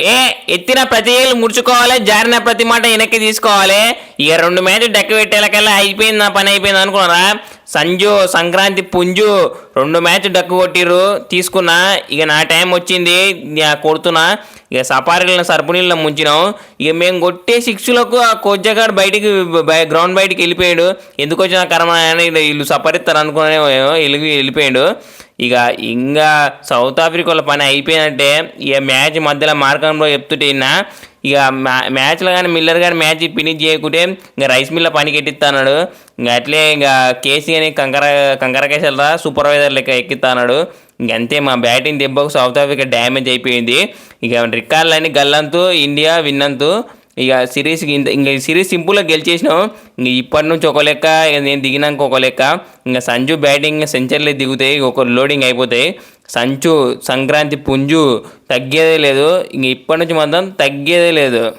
ఏ ఎత్తిన ప్రతి ఏళ్ళు ముడుచుకోవాలి జారిన ప్రతి మాట వెనక్కి తీసుకోవాలి. ఇక రెండు మ్యాచ్ డెక్క పెట్టేలకల్లా అయిపోయింది నా పని అయిపోయింది అనుకున్నారా? సంజు సంక్రాంతి పుంజు రెండు మ్యాచ్ డక్కు కొట్టిర్రు తీసుకున్నా. ఇక నా టైం వచ్చింది కొడుతున్నా. ఇక సపారీలను సర్పునీళ్ళ ముంచినాం. ఇక మేము కొట్టే సిక్స్లకు ఆ కోచ్గాడు బయటికి గ్రౌండ్ బయటికి వెళ్ళిపోయాడు. ఎందుకు వచ్చిన కర్మ అని వీళ్ళు సపరిస్తారు అనుకునే వెళ్ళి వెళ్ళిపోయాడు. ఇక ఇంకా సౌత్ ఆఫ్రికాలో పని అయిపోయినట్టే ఇక మ్యాచ్ మధ్యలో మార్గంలో చెప్తుంటే ఇక మ్యా- మ్యాచ్లో కానీ మిల్లర్ కానీ మ్యాచ్ ఫినిష్ చేయకుంటే ఇంకా రైస్ మిల్ల పనికి ఎట్టిస్తాడు ఇంకా అట్లే ఇంకా కేసీ అని కంకర కంకరకేశ్వర సూపర్వైజర్ లెక్క ఎక్కిస్తాడు ఇంకంతే మా బ్యాటింగ్ దెబ్బకు సౌత్ ఆఫ్రికా డ్యామేజ్ అయిపోయింది. ఇక రికార్డులన్నీ గల్లంతు ఇండియా విన్నంతు. ఇక సిరీస్ ఇంత ఇంకా సిరీస్ సింపుల్గా గెలిచేసినాం. ఇంక ఇప్పటి నుంచి ఒక లెక్క ఇక నేను దిగినాక ఒక లెక్క. ఇంకా సంజు బ్యాటింగ్ సెంచరీలు దిగుతాయి ఒక లోడింగ్ అయిపోతాయి. సంచు సంక్రాంతి పుంజు తగ్గేదే లేదు. ఇంక ఇప్పటి నుంచి మాత్రం తగ్గేదే లేదు.